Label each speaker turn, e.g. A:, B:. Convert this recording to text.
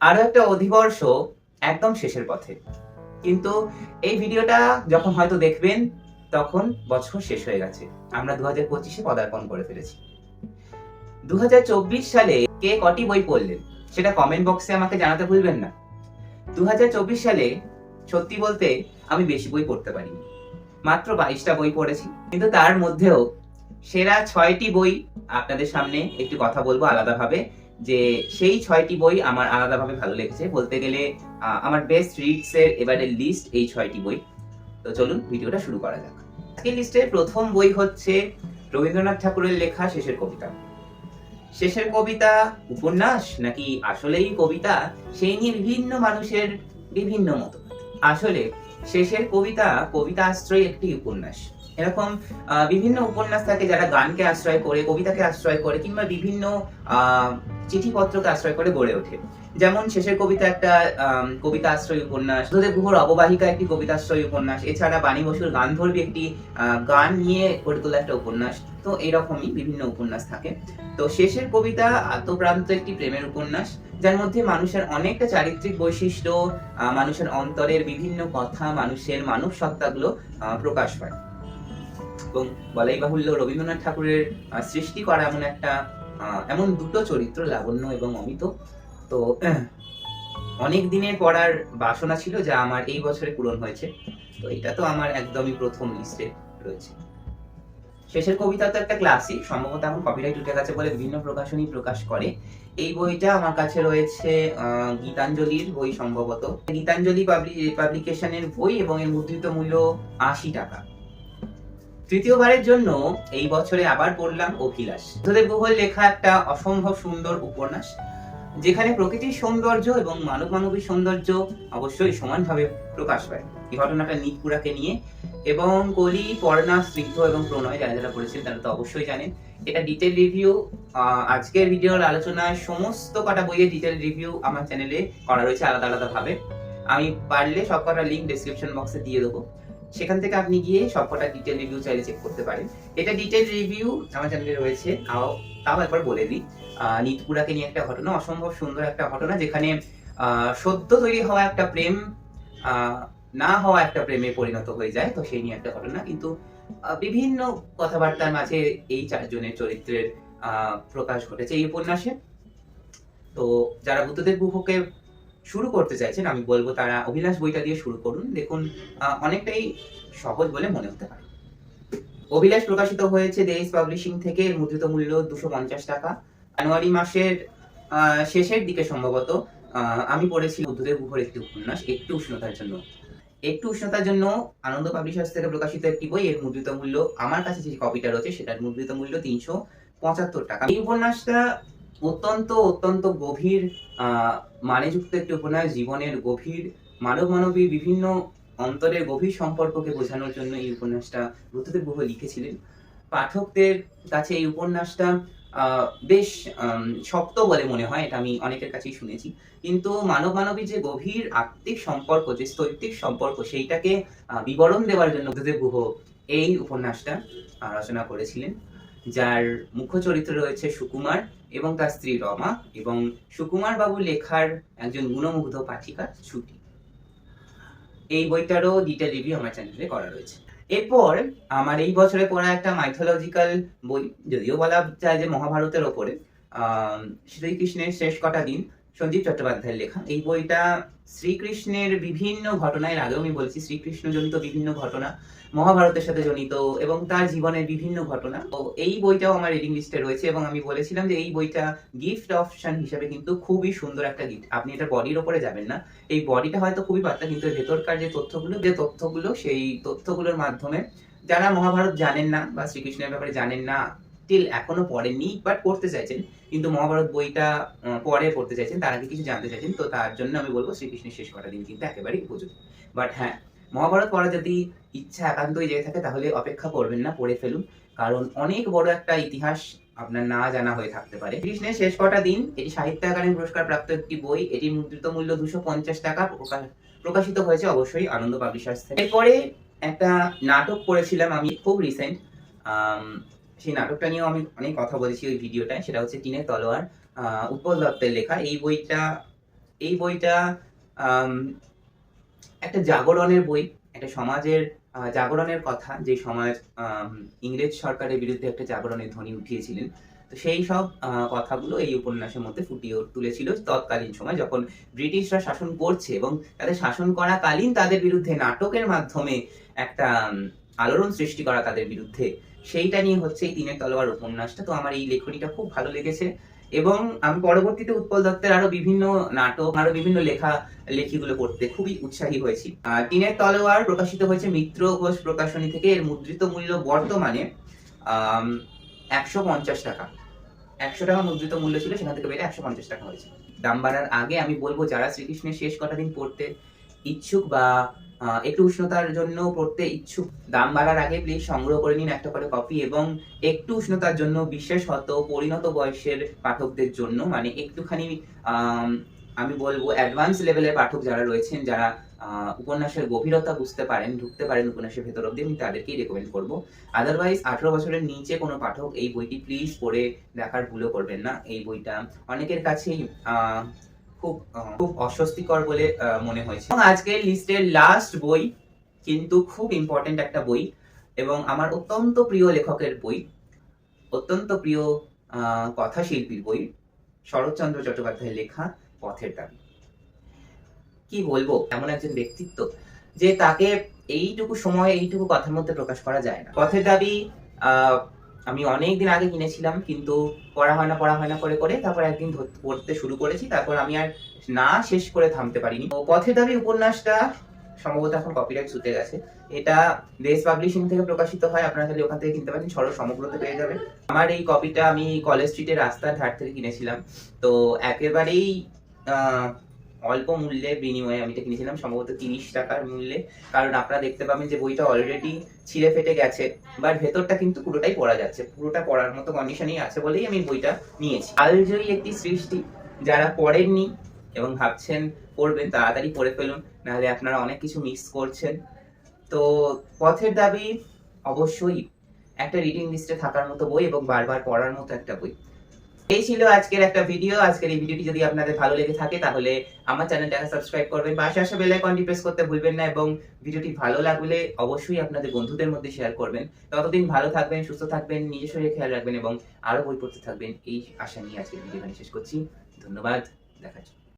A: আরও একটা অধিবর্ষ একদম শেষের পথে। কিন্তু এই ভিডিওটা যখন হয়তো দেখবেন, তখন বছর শেষ হয়ে গেছে। আমরা দু হাজার পঁচিশে পদার্পণ করে ফেলেছি। দু সালে কে কটি বই পড়লেন, সেটা কমেন্ট বক্সে আমাকে জানাতে ভুলবেন না। দু হাজার চব্বিশ সালে সত্যি বলতে আমি বেশি বই পড়তে পারিনি। মাত্র বাইশটা বই পড়েছি। কিন্তু তার মধ্যেও সেরা ছয়টি বই আপনাদের সামনে একটু কথা বলব আলাদাভাবে। যে সেই ছয়টি বই আমার আলাদাভাবে ভালো লেগেছে। বলতে গেলে আমার বেস্ট রিডস এর এবারে লিস্ট এই ছয়টি বই। তো চলুন ভিডিওটা শুরু করা যাক। আজকের লিস্টের প্রথম বই হচ্ছে রবীন্দ্রনাথ ঠাকুরের লেখা শেষের কবিতা। শেষের কবিতা উপন্যাস নাকি আসলেই কবিতা সেই নিয়ে বিভিন্ন মানুষের বিভিন্ন মত। আসলে শেষের কবিতা কবিতা আশ্রয় একটি উপন্যাস। এরকম বিভিন্ন উপন্যাস থাকে যারা গানকে আশ্রয় করে, কবিতাকে আশ্রয় করে, কিংবা বিভিন্ন চিঠিপত্রকে আশ্রয় করে গড়ে ওঠে। যেমন শেষের কবিতা একটা কবিতা আশ্রয় উপন্যাস। বুদ্ধদেব গুহর অববাহিকা একটি কবিতা আশ্রয় উপন্যাস। এছাড়া বাণী বসুর গান গান্ধর্বী একটি গান নিয়ে গড়ে তোলা একটা উপন্যাস। তো এরকমই বিভিন্ন উপন্যাস থাকে। তো শেষের কবিতা আত্মপ্রান্ত একটি প্রেমের উপন্যাস, যার মধ্যে মানুষের অনেকটা চারিত্রিক বৈশিষ্ট্য মানুষের অন্তরের বিভিন্ন কথা, মানুষের মানব সত্তাগুলো প্রকাশ পায়। এবং বলাই বাহুল্য রবীন্দ্রনাথ ঠাকুরের সৃষ্টি করা এমন একটা এমন দুটো চরিত্র, লাবণ্য এবং অমিত। তো, অনেক দিনের পড়ার বাসনা ছিল যা আমার এই বছরে পূরণ হয়েছে। তো এটা তো আমার একদমই প্রথম লিস্টে রয়েছে। শেষের কবিতা তো একটা ক্লাসিক সম্ভবত এখন কপিরাইট উঠে গেছে বলে বিভিন্ন প্রকাশনী প্রকাশ করে। এই বইটা আমার কাছে রয়েছে গীতাঞ্জলির বই সম্ভবত। গীতাঞ্জলি পাবলিকেশনের বই এবং এর মুদ্রিত মূল্য আশি টাকা। তৃতীয়বারের জন্য এই বছরে আবার পড়লাম অভিলাষ। বুদ্ধদেব গুহর লেখা একটা অসম্ভব সুন্দর উপন্যাস, যেখানে প্রকৃতির সৌন্দর্য এবং মানব মানবীর সৌন্দর্য অবশ্যই সমানভাবে প্রকাশ পায়। এই ঘটনাটা নিতপুরাকে নিয়ে এবং কলি, পর্ণা, স্নিগ্ধ এবং প্রণয় যারা যারা পড়েছেন তারা তো অবশ্যই জানেন। এটা ডিটেল রিভিউ আজকের ভিডিওর আলোচনায় সমস্ত কটা বইয়ের ডিটেল রিভিউ আমার চ্যানেলে করা রয়েছে আলাদা আলাদা ভাবে। আমি পারলে সব কটা লিঙ্ক ডিসক্রিপশন বক্সে দিয়ে দেবো। সেখান থেকে আপনি গিয়ে সব কটা ডিটেল রিভিউ চাইলে চেক করতে পারেন। এটা ডিটেল রিভিউ আমার চ্যানেলে রয়েছে, তাও তাও একবার বলে দিই। নিতপুরাকে নিয়ে একটা ঘটনা, অসম্ভব সুন্দর একটা ঘটনা, যেখানে সদ্য তৈরি হওয়া একটা প্রেম না হওয়া একটা প্রেমে পরিণত হয়ে যায়, তো সেই নিয়ে একটা ঘটনা। কিন্তু বিভিন্ন কথাবার্তার মাঝে এই চারজনের চরিত্রের প্রকাশ ঘটেছে এই উপন্যাসে। তো যারা বুদ্ধদেব গুহকে শুরু করতে চাইছেন, আমি বলব তারা অভিলাষ বইটা দিয়ে শুরু করুন। দেখুন অনেকটাই সহজ বলে মনে হতে পারে। অভিলাষ প্রকাশিত হয়েছে দেশ পাবলিশিং থেকে, এর মুদ্রিত মূল্য দুশো পঞ্চাশ টাকা। জানুয়ারি মাসের শেষের দিকে সম্ভবত আমি পড়েছি বুদ্ধদেব গুহর একটি উপন্যাস, একটু উষ্ণতার জন্য। একটু উষ্ণতার জন্য আনন্দ পাবলিশার্স থেকে প্রকাশিত একটি বই, এর মুদ্রিত মূল্য, আমার কাছে যে কপিটা রয়েছে, সেটার মুদ্রিত মূল্য তিনশো পঁচাত্তর টাকা। এই উপন্যাসটা অত্যন্ত অত্যন্ত গভীর মানেযুক্ত একটি উপন্যাস, জীবনের গভীর মানব মানবীর বিভিন্ন অন্তরের গভীর সম্পর্ককে বোঝানোর জন্য এই উপন্যাসটা বুদ্ধদেব গুহ লিখেছিলেন। পাঠকদের কাছে এই উপন্যাসটা বেশ শক্ত বলে মনে হয়, এটা আমি অনেকের কাছেই শুনেছি। কিন্তু মানব মানবী যে গভীর আত্মিক সম্পর্ক, যে স্থৈতিক সম্পর্ক, সেইটাকে বিবরণ দেওয়ার জন্য বুদ্ধদেব গুহ এই উপন্যাসটা রচনা করেছিলেন। যার মুখ্য চরিত্র রয়েছে সুকুমার এবং তার স্ত্রী রমা এবং সুকুমার বাবু লেখার একজন গুণমুগ্ধ পাঠিকা ছুটি এই বইটারও ডিটেল রিভিউ আমার চ্যানেলে করা রয়েছে। এরপর আমার এই বছরে পড়া একটা মাইথোলজিক্যাল বই, যদিও বলা যায় যে মহাভারতের ওপরে শ্রীকৃষ্ণের শেষ কটা দিন সঞ্জীব চট্টোপাধ্যায়ের লেখা। এই বইটা শ্রীকৃষ্ণের বিভিন্ন ঘটনা এর আগেও আমি বলছি শ্রীকৃষ্ণ জনিত বিভিন্ন ঘটনা, মহাভারতের সাথে জড়িত এবং তার জীবনের বিভিন্ন ঘটনা। তো এই বইটাও আমার রিডিং লিস্টে রয়েছে এবং আমি বলেছিলাম যে এই বইটা গিফট অপশন হিসেবে কিন্তু খুবই সুন্দর একটা গিফট আপনি এটা বডির ওপরে যাবেন না। এই বডিটা হয়তো খুবই পাতলা, কিন্তু ভেতরকার যে তথ্যগুলো যে তথ্যগুলো সেই তথ্যগুলোর মাধ্যমে যারা মহাভারত জানেন না বা শ্রীকৃষ্ণের ব্যাপারে জানেন না টিল এখনও পড়েননি বাট পড়তে চাইছেন। কিন্তু মহাভারত বইটা পরে পড়তে চাইছেন, তার আগে কিছু জানতে চাইছেন, তো তার জন্য আমি বলব শ্রীকৃষ্ণের শেষ কটা দিন কিন্তু একেবারেই উপযোগী। বাট হ্যাঁ মহাভারত পড়া যদি ইচ্ছা একান্তই জেগে থাকে, তাহলে অপেক্ষা করবেন না, পড়ে ফেলুন। কারণ অনেক বড় একটা ইতিহাস আপনার না জানা হয়ে থাকতে পারে। কৃষ্ণের শেষ কটা দিন, এটি সাহিত্য একাডেমি পুরস্কার প্রাপ্ত একটি বই, এটি মুদ্রিত মূল্য দুশো পঞ্চাশ টাকা, প্রকা- প্রকাশিত হয়েছে অবশ্যই আনন্দ পাবলিশার্স থেকে। এরপরে একটা নাটক পড়েছিলাম আমি, খুব রিসেন্ট সেই নাটকটা নিয়েও আমি অনেক কথা বলেছি ওই ভিডিওটায়, সেটা হচ্ছে টিনের তলোয়ার। উৎপল দত্তের লেখা। এই বইটা এই বইটা একটা জাগরণের বই, একটা সমাজের জাগরণের কথা। যে সমাজ ইংরেজ সরকারের বিরুদ্ধে একটা জাগরণের ধ্বনি উঠিয়েছিলেন। তো সেই সব কথাগুলো এই উপন্যাসের মধ্যে ফুটিয়ে তুলেছিল তৎকালীন সময়, যখন ব্রিটিশরা শাসন করছে এবং তাদের শাসন করাকালীন তাদের বিরুদ্ধে নাটকের মাধ্যমে একটা আলোড়ন সৃষ্টি করা তাদের বিরুদ্ধে। সেইটা নিয়ে হচ্ছে এই তিনের তলোয়ার উপন্যাসটা। তো আমার এই লেখনীটা খুব ভালো লেগেছে। এবং আমি পরবর্তীতে উৎপল দত্তের আরও বিভিন্ন নাটক, আরও বিভিন্ন লেখা, লেখিগুলো পড়তে খুবই উৎসাহী হয়েছি। টিনের তলোয়ার প্রকাশিত হয়েছে মিত্র ঘোষ প্রকাশনী থেকে। এর মুদ্রিত মূল্য বর্তমানে একশো পঞ্চাশ টাকা। একশো টাকা মুদ্রিত মূল্য ছিল, সেখান থেকে বেড়ে একশো পঞ্চাশ টাকা হয়েছে। দাম বাড়ার আগে আমি বলব, যারা শ্রীকৃষ্ণের শেষ কটা দিন পড়তে ইচ্ছুক বা একটু উষ্ণতার জন্য পড়তে ইচ্ছুক। দাম বাড়ার আগে প্লিজ সংগ্রহ করে নিন একটা করে কপি এবং একটু উষ্ণতার জন্য বিশেষত পরিণত বয়সের পাঠকদের জন্য। মানে একটুখানি আম, বলব অ্যাডভান্স লেভেলের পাঠক যারা রয়েছেন যারা উপন্যাসের গভীরতা বুঝতে পারেন ঢুকতে পারেন উপন্যাসের ভেতর অব্দি আমি তাদেরকেই রেকমেন্ড করব। আদারওয়াইজ আঠারো বছরের নিচে কোনো পাঠক এই বইটি প্লিজ পড়ে দেখার ভুলও করবেন না। এই বইটা অনেকের কাছেই খুব খুব অস্বস্তিকর বলে মনে হয়েছে। এবং আজকের লিস্টের লাস্ট বই কিন্তু খুব ইম্পর্টেন্ট একটা বই এবং আমার অত্যন্ত প্রিয় লেখকের বই, অত্যন্ত প্রিয় কথাশিল্পীর বই, শরৎচন্দ্র চট্টোপাধ্যায়ের লেখা পথের দাবি। কি বলব? এমন একজন ব্যক্তিত্ব যে তাকে এইটুকু সময়, এইটুকু কথার মধ্যে প্রকাশ করা যায় না। পথের দাবি আমি অনেক দিন আগে কিনেছিলাম, কিন্তু পড়া হয় না, পড়া হয় না করে করে তারপর একদিন পড়তে শুরু করেছি, তারপর আমি আর না শেষ করে থামতে পারিনি। তো পথের দাবি উপন্যাসটা সম্ভবত এখন কপিরাইট ছুটে গেছে। এটা দেশ পাবলিশিং থেকে প্রকাশিত হয়, আপনারা তাহলে ওখান থেকে কিনতে পারেন, সরল সমগ্রতে পেয়ে যাবেন। আমার এই কপিটা আমি কলেজ স্ট্রিটের রাস্তার ধার থেকে কিনেছিলাম। তো একেবারেই অল্প মূল্যে বিনিময়ে আমি এটা কিনেছিলাম, সম্ভবত তিরিশ টাকার মূল্যে। কারণ আপনারা দেখতে পাবেন যে বইটা অলরেডি ছিঁড়ে ফেটে গেছে বাট ভেতরটা কিন্তু পুরোটাই পড়া যাচ্ছে। পুরোটা পড়ার মতো কন্ডিশনই আছে বলেই আমি বইটা নিয়েছি। আলজয়ী একটি সৃষ্টি, যারা পড়েননি এবং ভাবছেন পড়বেন, তাড়াতাড়ি পড়ে ফেলুন, নাহলে আপনারা অনেক কিছু মিস করছেন। তো পথের দাবি অবশ্যই একটা রিডিং লিস্টে থাকার মতো বই এবং বারবার পড়ার মতো একটা বই। এই ছিল আজকের একটা ভিডিও আজকের এই ভিডিওটি যদি আপনাদের ভালো লেগে থাকে, তাহলে আমার চ্যানেলটাকে সাবস্ক্রাইব করবেন। পাশে আসা বেল আইকনটি প্রেস করতে ভুলবেন না এবং ভিডিওটি ভালো লাগলে অবশ্যই আপনাদের বন্ধুদের মধ্যে শেয়ার করবেন। ততদিন ভালো থাকবেন, সুস্থ থাকবেন, নিজের শরীরে খেয়াল রাখবেন এবং আরও বই পড়তে থাকবেন। এই আশা নিয়ে আজকের ভিডিও শেষ করছি। ধন্যবাদ। দেখা যাচ্ছে